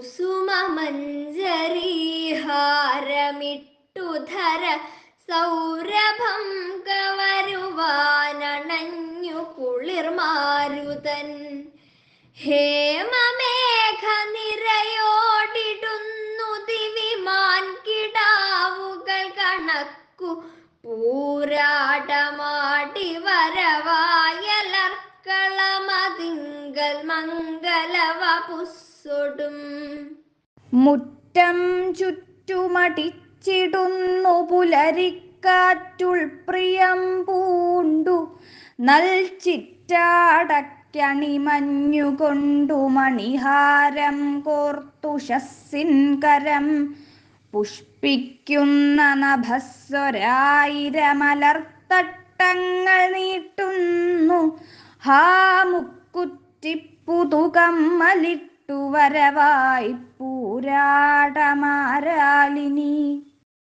കുസുമഞ്ജരീഹാരമിട്ടു ധര സൗരഭം കവരുവാനണഞ്ഞു കുളിർമാരുതൻ. ഹേമമേഘ നിരയോടിടുന്നു ദിവിമാൻ കിടാവുകൾ കണക്കു പൂരാടമാടി വരവായലർക്കളമതിങ്കൽ മംഗലവപുസ് പുസ്സൊടും മുറ്റം ചുറ്റുമടിച്ചിടുന്നു പുലരിക്കാറ്റുൾ പ്രിയം പൂണ്ടു. നൽ ചിറ്റാടക്കണിമഞ്ഞുകൊണ്ടു മണിഹാരം കോർത്തു ശസ്സിൻകരം പുഷ്പിക്കുന്ന നഭസ്വരായിരമലർത്തട്ടങ്ങൾ നീട്ടുന്നു. ഹാ മുക്കുറ്റിപ്പുതുകമ്മലിട്ടു വരവായി പൂരാടമാരാലിനി.